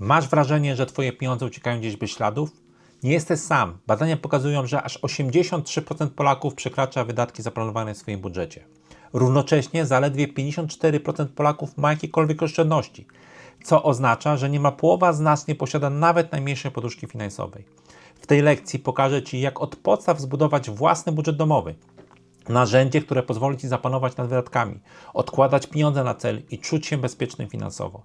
Masz wrażenie, że Twoje pieniądze uciekają gdzieś bez śladów? Nie jesteś sam. Badania pokazują, że aż 83% Polaków przekracza wydatki zaplanowane w swoim budżecie. Równocześnie zaledwie 54% Polaków ma jakiekolwiek oszczędności, co oznacza, że niemal połowa z nas nie posiada nawet najmniejszej poduszki finansowej. W tej lekcji pokażę Ci, jak od podstaw zbudować własny budżet domowy. Narzędzie, które pozwoli Ci zapanować nad wydatkami, odkładać pieniądze na cel i czuć się bezpiecznym finansowo.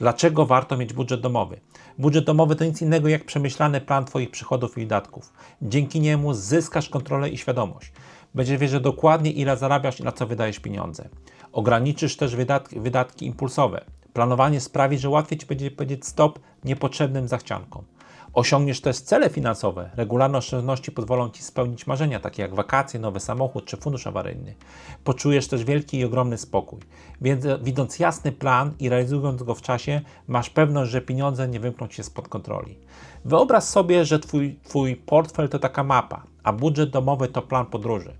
Dlaczego warto mieć budżet domowy? Budżet domowy to nic innego jak przemyślany plan Twoich przychodów i wydatków. Dzięki niemu zyskasz kontrolę i świadomość. Będziesz wiedział dokładnie, ile zarabiasz i na co wydajesz pieniądze. Ograniczysz też wydatki, wydatki impulsowe. Planowanie sprawi, że łatwiej Ci będzie powiedzieć stop niepotrzebnym zachciankom. Osiągniesz też cele finansowe. Regularne oszczędności pozwolą Ci spełnić marzenia, takie jak wakacje, nowy samochód czy fundusz awaryjny. Poczujesz też wielki i ogromny spokój. Więc widząc jasny plan i realizując go w czasie, masz pewność, że pieniądze nie wymkną Ci się spod kontroli. Wyobraź sobie, że twój, twój portfel to taka mapa, a budżet domowy to plan podróży.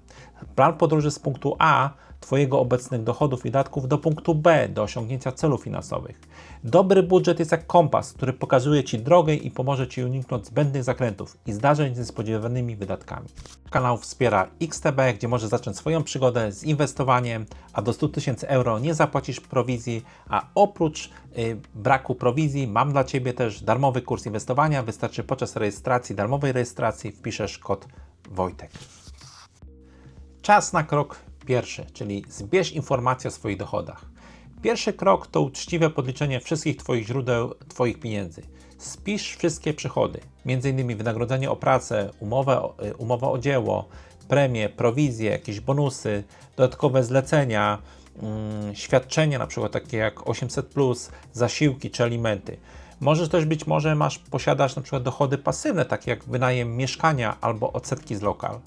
Plan podróży z punktu A Twojego obecnych dochodów i wydatków do punktu B, do osiągnięcia celów finansowych. Dobry budżet jest jak kompas, który pokazuje Ci drogę i pomoże Ci uniknąć zbędnych zakrętów i zdarzeń z niespodziewanymi wydatkami. Kanał wspiera XTB, gdzie możesz zacząć swoją przygodę z inwestowaniem, a do 100 tysięcy euro nie zapłacisz prowizji, a oprócz y, braku prowizji mam dla Ciebie też darmowy kurs inwestowania. Wystarczy podczas rejestracji, darmowej rejestracji wpiszesz kod Wojtek. Czas na krok pierwszy, czyli zbierz informacje o swoich dochodach. Pierwszy krok to uczciwe podliczenie wszystkich Twoich źródeł, Twoich pieniędzy. Spisz wszystkie przychody, m.in. wynagrodzenie o pracę, umowę, y, umowę o dzieło, premie, prowizje, jakieś bonusy, dodatkowe zlecenia, mm, świadczenia, na przykład takie jak 800, zasiłki czy alimenty. Możesz też być może masz, posiadasz na przykład dochody pasywne, takie jak wynajem mieszkania albo odsetki z lokal.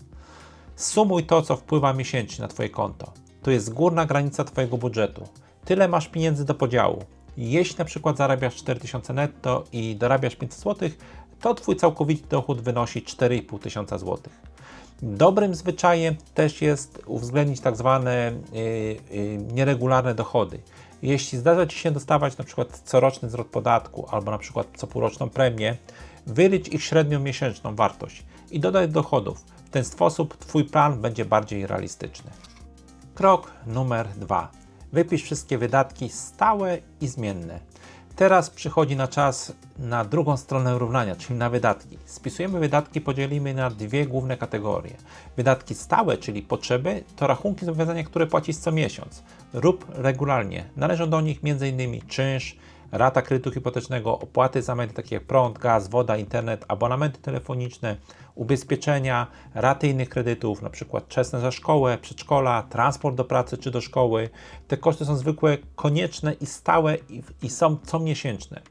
Sumuj to, co wpływa miesięcznie na Twoje konto. To jest górna granica Twojego budżetu. Tyle masz pieniędzy do podziału. Jeśli na przykład zarabiasz 4000 netto i dorabiasz 500 zł, to Twój całkowity dochód wynosi 4500 tysiąca złotych. Dobrym zwyczajem też jest uwzględnić tak zwane yy, yy, nieregularne dochody. Jeśli zdarza Ci się dostawać na przykład coroczny zwrot podatku albo na przykład co półroczną premię, wylicz ich średnią miesięczną wartość i dodaj do dochodów. W ten sposób Twój plan będzie bardziej realistyczny. Krok numer dwa. Wypisz wszystkie wydatki stałe i zmienne. Teraz przychodzi na czas na drugą stronę równania, czyli na wydatki. Spisujemy wydatki, podzielimy na dwie główne kategorie. Wydatki stałe, czyli potrzeby, to rachunki zobowiązania, które płacisz co miesiąc lub regularnie. Należą do nich m.in. czynsz, rata kredytu hipotecznego, opłaty za media takie jak prąd, gaz, woda, internet, abonamenty telefoniczne, ubezpieczenia, raty innych kredytów, np. czesne za szkołę, przedszkola, transport do pracy czy do szkoły. Te koszty są zwykłe, konieczne i stałe i, i są comiesięczne.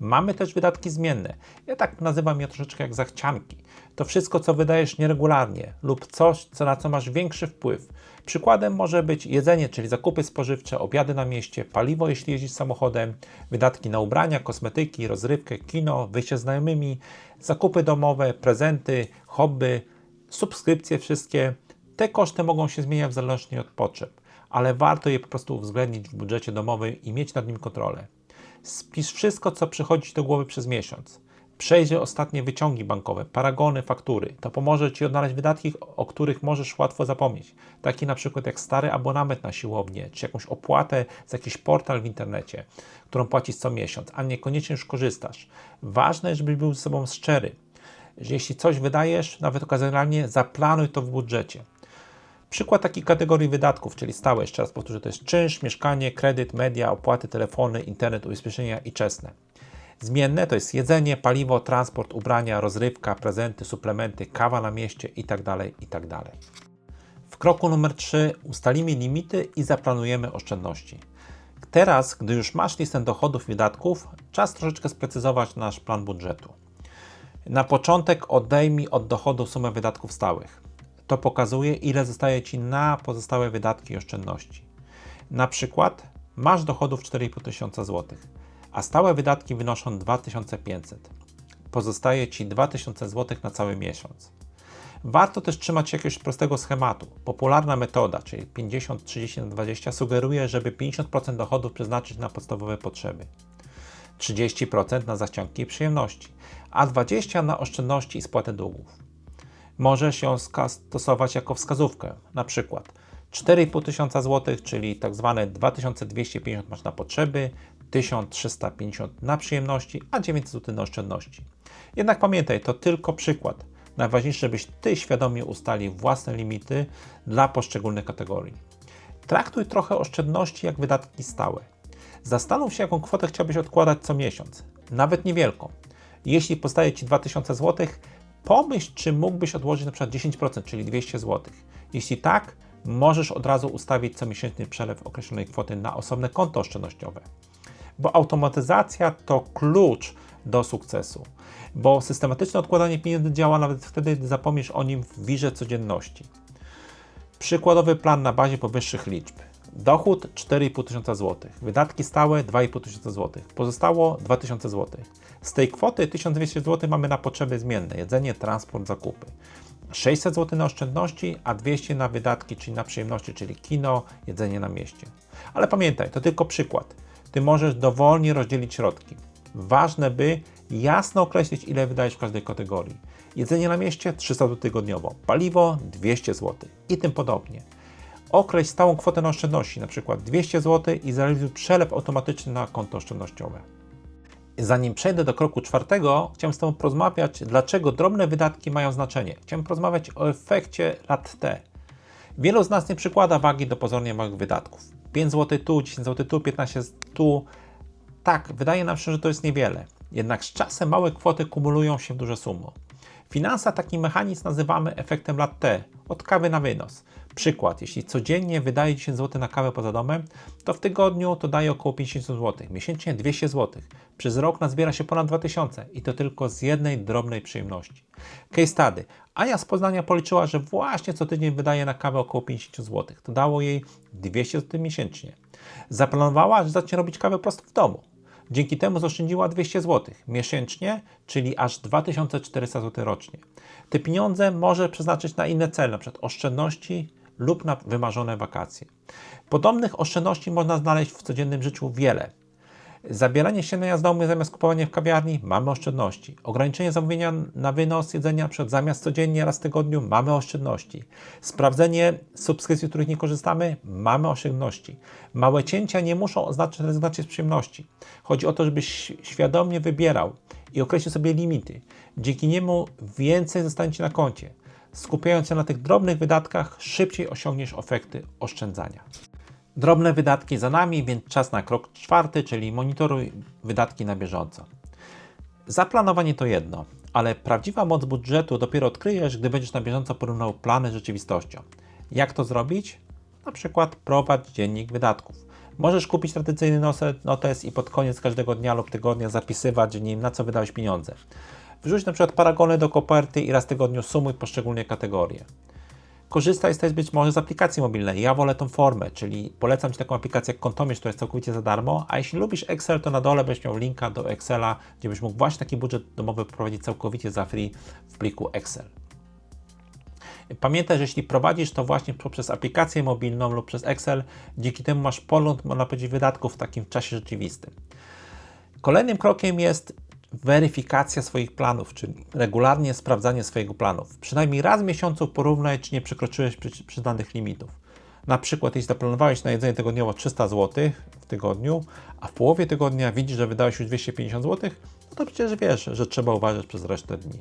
Mamy też wydatki zmienne. Ja tak nazywam je troszeczkę jak zachcianki. To wszystko, co wydajesz nieregularnie lub coś, co na co masz większy wpływ. Przykładem może być jedzenie, czyli zakupy spożywcze, obiady na mieście, paliwo, jeśli jeździsz samochodem, wydatki na ubrania, kosmetyki, rozrywkę, kino, wyjście z znajomymi, zakupy domowe, prezenty, hobby, subskrypcje wszystkie. Te koszty mogą się zmieniać w zależności od potrzeb, ale warto je po prostu uwzględnić w budżecie domowym i mieć nad nim kontrolę. Spisz wszystko, co przychodzi do głowy przez miesiąc. Przejrzyj ostatnie wyciągi bankowe, paragony, faktury. To pomoże Ci odnaleźć wydatki, o których możesz łatwo zapomnieć. Takie na przykład jak stary abonament na siłownię, czy jakąś opłatę za jakiś portal w internecie, którą płacisz co miesiąc, a niekoniecznie już korzystasz. Ważne jest, żebyś był ze sobą szczery. Jeśli coś wydajesz, nawet okazjonalnie, zaplanuj to w budżecie. Przykład takiej kategorii wydatków, czyli stałe, jeszcze raz powtórzę, to jest czynsz, mieszkanie, kredyt, media, opłaty, telefony, internet, ubezpieczenia i czesne. Zmienne to jest jedzenie, paliwo, transport, ubrania, rozrywka, prezenty, suplementy, kawa na mieście itd. itd. W kroku numer 3 ustalimy limity i zaplanujemy oszczędności. Teraz, gdy już masz listę dochodów i wydatków, czas troszeczkę sprecyzować nasz plan budżetu. Na początek odejmij od dochodu sumę wydatków stałych. To pokazuje, ile zostaje Ci na pozostałe wydatki i oszczędności. Na przykład masz dochodów 4,5 tysiąca złotych, a stałe wydatki wynoszą 2500. Pozostaje Ci 2000 zł na cały miesiąc. Warto też trzymać się jakiegoś prostego schematu. Popularna metoda, czyli 50, 30 na 20, sugeruje, żeby 50% dochodów przeznaczyć na podstawowe potrzeby. 30% na zachcianki i przyjemności, a 20% na oszczędności i spłatę długów. Możesz ją stosować jako wskazówkę, na przykład 4,5 tysiąca złotych, czyli tak zwane 2250 masz na potrzeby, 1350 na przyjemności, a 900 zł na oszczędności. Jednak pamiętaj, to tylko przykład. Najważniejsze, żebyś Ty świadomie ustalił własne limity dla poszczególnych kategorii. Traktuj trochę oszczędności jak wydatki stałe. Zastanów się, jaką kwotę chciałbyś odkładać co miesiąc, nawet niewielką. Jeśli postaje Ci 2000 zł, pomyśl, czy mógłbyś odłożyć przykład 10%, czyli 200 zł. Jeśli tak, możesz od razu ustawić comiesięczny przelew określonej kwoty na osobne konto oszczędnościowe. Bo automatyzacja to klucz do sukcesu. Bo systematyczne odkładanie pieniędzy działa nawet wtedy, gdy zapomnisz o nim w wirze codzienności. Przykładowy plan na bazie powyższych liczb. Dochód 4,5 tysiąca złotych, wydatki stałe 2,5 tysiąca złotych, pozostało 2000 złotych. Z tej kwoty 1200 zł mamy na potrzeby zmienne, jedzenie, transport, zakupy. 600 zł na oszczędności, a 200 na wydatki, czyli na przyjemności, czyli kino, jedzenie na mieście. Ale pamiętaj, to tylko przykład. Ty możesz dowolnie rozdzielić środki. Ważne, by jasno określić, ile wydajesz w każdej kategorii. Jedzenie na mieście 300 zł tygodniowo, paliwo 200 zł i tym podobnie. Określ stałą kwotę na oszczędności, np. 200 zł i zrealizuj przelew automatyczny na konto oszczędnościowe. Zanim przejdę do kroku czwartego, chciałem z Tobą porozmawiać, dlaczego drobne wydatki mają znaczenie. Chciałem porozmawiać o efekcie lat T. Wielu z nas nie przykłada wagi do pozornie małych wydatków. 5 zł tu, 10 zł tu, 15 tu. Tak, wydaje nam się, że to jest niewiele. Jednak z czasem małe kwoty kumulują się w duże sumy. Finansa taki mechanizm nazywamy efektem lat T, od kawy na wynos. Przykład, jeśli codziennie wydaje 10 zł na kawę poza domem, to w tygodniu to daje około 50 zł, miesięcznie 200 zł. Przez rok nazbiera się ponad 2000 i to tylko z jednej drobnej przyjemności. Case study. Ania z Poznania policzyła, że właśnie co tydzień wydaje na kawę około 50 zł. To dało jej 200 zł miesięcznie. Zaplanowała, że zacznie robić kawę prosto w domu. Dzięki temu zaoszczędziła 200 zł miesięcznie, czyli aż 2400 zł rocznie. Te pieniądze może przeznaczyć na inne cele, np. oszczędności lub na wymarzone wakacje. Podobnych oszczędności można znaleźć w codziennym życiu wiele. Zabieranie śniadania z domu zamiast kupowania w kawiarni mamy oszczędności. Ograniczenie zamówienia na wynos jedzenia przed zamiast codziennie raz w tygodniu mamy oszczędności. Sprawdzenie subskrypcji, z których nie korzystamy mamy oszczędności. Małe cięcia nie muszą oznaczać rezygnacji z przyjemności. Chodzi o to, żebyś świadomie wybierał i określił sobie limity. Dzięki niemu więcej zostanie Ci na koncie. Skupiając się na tych drobnych wydatkach, szybciej osiągniesz efekty oszczędzania. Drobne wydatki za nami, więc czas na krok czwarty, czyli monitoruj wydatki na bieżąco. Zaplanowanie to jedno, ale prawdziwa moc budżetu dopiero odkryjesz, gdy będziesz na bieżąco porównał plany z rzeczywistością. Jak to zrobić? Na przykład prowadź dziennik wydatków. Możesz kupić tradycyjny notes i pod koniec każdego dnia lub tygodnia zapisywać w nim, na co wydałeś pieniądze. Wrzuć na przykład paragony do koperty i raz w tygodniu sumuj poszczególne kategorie. Korzystaj też być może z aplikacji mobilnej. Ja wolę tą formę, czyli polecam Ci taką aplikację jak Kontomierz, która jest całkowicie za darmo, a jeśli lubisz Excel, to na dole będziesz miał linka do Excela, gdzie byś mógł właśnie taki budżet domowy prowadzić całkowicie za free w pliku Excel. Pamiętaj, że jeśli prowadzisz to właśnie poprzez aplikację mobilną lub przez Excel, dzięki temu masz pogląd, można powiedzieć, wydatków w takim czasie rzeczywistym. Kolejnym krokiem jest weryfikacja swoich planów, czyli regularnie sprawdzanie swojego planów. Przynajmniej raz w miesiącu porównaj, czy nie przekroczyłeś przy- przyznanych limitów. Na przykład, jeśli zaplanowałeś na jedzenie tygodniowo 300 zł w tygodniu, a w połowie tygodnia widzisz, że wydałeś już 250 zł, no to przecież wiesz, że trzeba uważać przez resztę dni.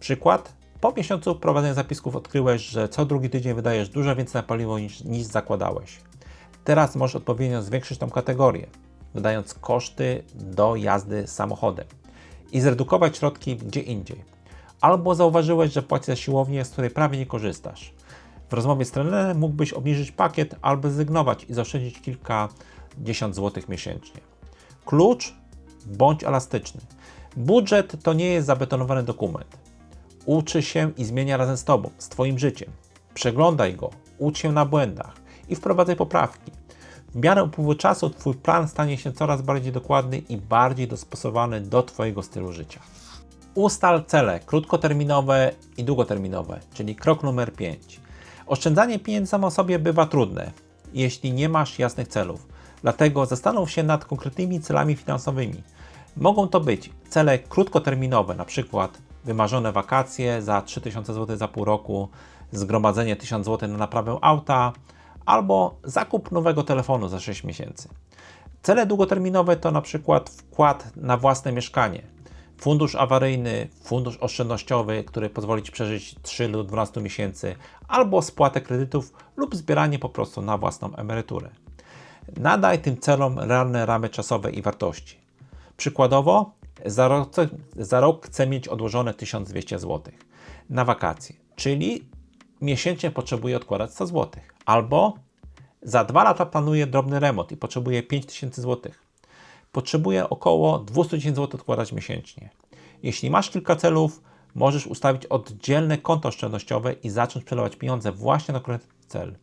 Przykład. Po miesiącu prowadzenia zapisków odkryłeś, że co drugi tydzień wydajesz dużo więcej na paliwo niż, niż zakładałeś. Teraz możesz odpowiednio zwiększyć tą kategorię, wydając koszty do jazdy samochodem i zredukować środki gdzie indziej. Albo zauważyłeś, że płacisz za siłownię, z której prawie nie korzystasz. W rozmowie z trenerem mógłbyś obniżyć pakiet albo zrezygnować i zaoszczędzić kilkadziesiąt złotych miesięcznie. Klucz bądź elastyczny. Budżet to nie jest zabetonowany dokument. Uczy się i zmienia razem z Tobą, z Twoim życiem. Przeglądaj go, ucz się na błędach i wprowadzaj poprawki. W miarę upływu czasu Twój plan stanie się coraz bardziej dokładny i bardziej dostosowany do Twojego stylu życia. Ustal cele krótkoterminowe i długoterminowe, czyli krok numer 5. Oszczędzanie pieniędzy samo sobie bywa trudne, jeśli nie masz jasnych celów. Dlatego zastanów się nad konkretnymi celami finansowymi. Mogą to być cele krótkoterminowe, na przykład wymarzone wakacje za 3000 zł za pół roku, zgromadzenie 1000 zł na naprawę auta albo zakup nowego telefonu za 6 miesięcy. Cele długoterminowe to na przykład wkład na własne mieszkanie, fundusz awaryjny, fundusz oszczędnościowy, który pozwoli Ci przeżyć 3 lub 12 miesięcy, albo spłatę kredytów lub zbieranie po prostu na własną emeryturę. Nadaj tym celom realne ramy czasowe i wartości. Przykładowo, za rok, za rok chcę mieć odłożone 1200 zł na wakacje, czyli miesięcznie potrzebuję odkładać 100 zł. Albo za dwa lata planuję drobny remont i potrzebuję 5000 zł. Potrzebuję około 200 000 zł odkładać miesięcznie. Jeśli masz kilka celów, możesz ustawić oddzielne konto oszczędnościowe i zacząć przelewać pieniądze właśnie na konkretny cel.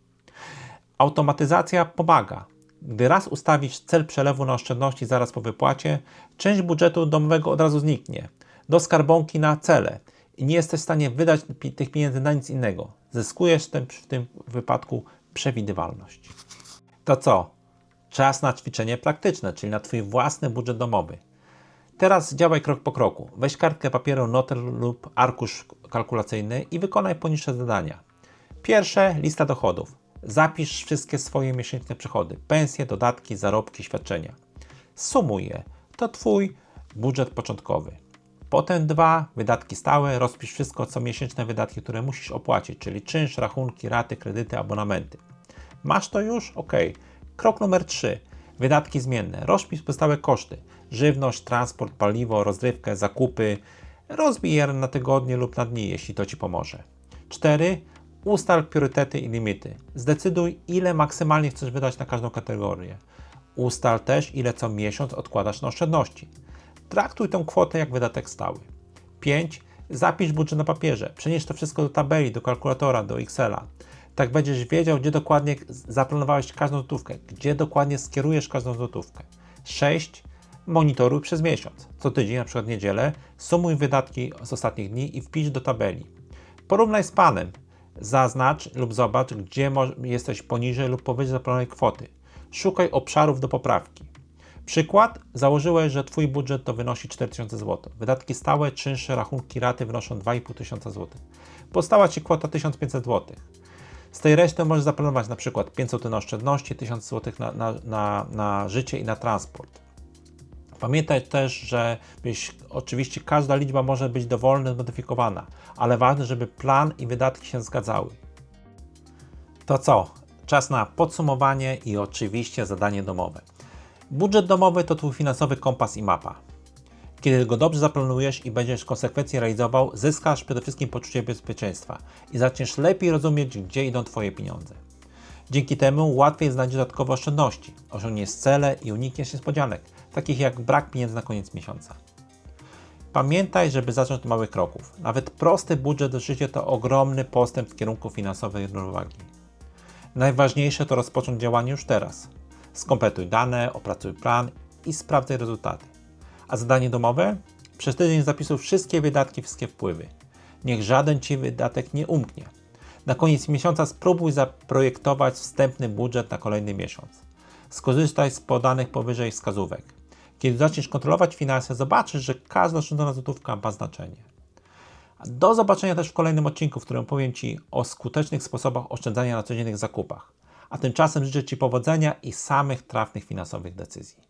Automatyzacja pomaga. Gdy raz ustawisz cel przelewu na oszczędności zaraz po wypłacie, część budżetu domowego od razu zniknie do skarbonki na cele nie jesteś w stanie wydać tych pieniędzy na nic innego. Zyskujesz w tym wypadku przewidywalność. To co? Czas na ćwiczenie praktyczne, czyli na Twój własny budżet domowy. Teraz działaj krok po kroku. Weź kartkę papieru, noter lub arkusz kalkulacyjny i wykonaj poniższe zadania. Pierwsze, lista dochodów. Zapisz wszystkie swoje miesięczne przychody, pensje, dodatki, zarobki, świadczenia. Sumuj je. To Twój budżet początkowy. Potem dwa, wydatki stałe. Rozpisz wszystko, co miesięczne wydatki, które musisz opłacić, czyli czynsz, rachunki, raty, kredyty, abonamenty. Masz to już? Ok. Krok numer 3. Wydatki zmienne. Rozpis pozostałe koszty. Żywność, transport, paliwo, rozrywkę, zakupy. Rozbij je na tygodnie lub na dni, jeśli to Ci pomoże. 4. Ustal priorytety i limity. Zdecyduj, ile maksymalnie chcesz wydać na każdą kategorię. Ustal też, ile co miesiąc odkładasz na oszczędności. Traktuj tę kwotę jak wydatek stały. 5. Zapisz budżet na papierze. Przenieś to wszystko do tabeli, do kalkulatora, do Excela. Tak będziesz wiedział, gdzie dokładnie zaplanowałeś każdą złotówkę, gdzie dokładnie skierujesz każdą złotówkę. 6. Monitoruj przez miesiąc. Co tydzień, na przykład niedzielę, sumuj wydatki z ostatnich dni i wpisz do tabeli. Porównaj z panem. Zaznacz lub zobacz, gdzie jesteś poniżej lub powyżej zaplanowanej kwoty. Szukaj obszarów do poprawki. Przykład, założyłeś, że Twój budżet to wynosi 4000 zł. Wydatki stałe, czynsze, rachunki, raty wynoszą 2500 zł. Postała Ci kwota 1500 zł. Z tej reszty możesz zaplanować na przykład 500 zł na oszczędności, 1000 zł na, na, na, na życie i na transport. Pamiętaj też, że byś, oczywiście każda liczba może być dowolna, zmodyfikowana, ale ważne, żeby plan i wydatki się zgadzały. To co? Czas na podsumowanie i oczywiście zadanie domowe. Budżet domowy to Twój finansowy kompas i mapa. Kiedy go dobrze zaplanujesz i będziesz konsekwencje realizował, zyskasz przede wszystkim poczucie bezpieczeństwa i zaczniesz lepiej rozumieć, gdzie idą Twoje pieniądze. Dzięki temu łatwiej znajdziesz dodatkowe oszczędności, osiągniesz cele i unikniesz niespodzianek, takich jak brak pieniędzy na koniec miesiąca. Pamiętaj, żeby zacząć od małych kroków. Nawet prosty budżet do życia to ogromny postęp w kierunku finansowej równowagi. Najważniejsze to rozpocząć działanie już teraz. Skompletuj dane, opracuj plan i sprawdzaj rezultaty. A zadanie domowe? Przez tydzień zapisuj wszystkie wydatki, wszystkie wpływy. Niech żaden Ci wydatek nie umknie. Na koniec miesiąca spróbuj zaprojektować wstępny budżet na kolejny miesiąc. Skorzystaj z podanych powyżej wskazówek. Kiedy zaczniesz kontrolować finanse, zobaczysz, że każda oszczędzona złotówka ma znaczenie. Do zobaczenia też w kolejnym odcinku, w którym powiem Ci o skutecznych sposobach oszczędzania na codziennych zakupach. A tymczasem życzę Ci powodzenia i samych trafnych finansowych decyzji.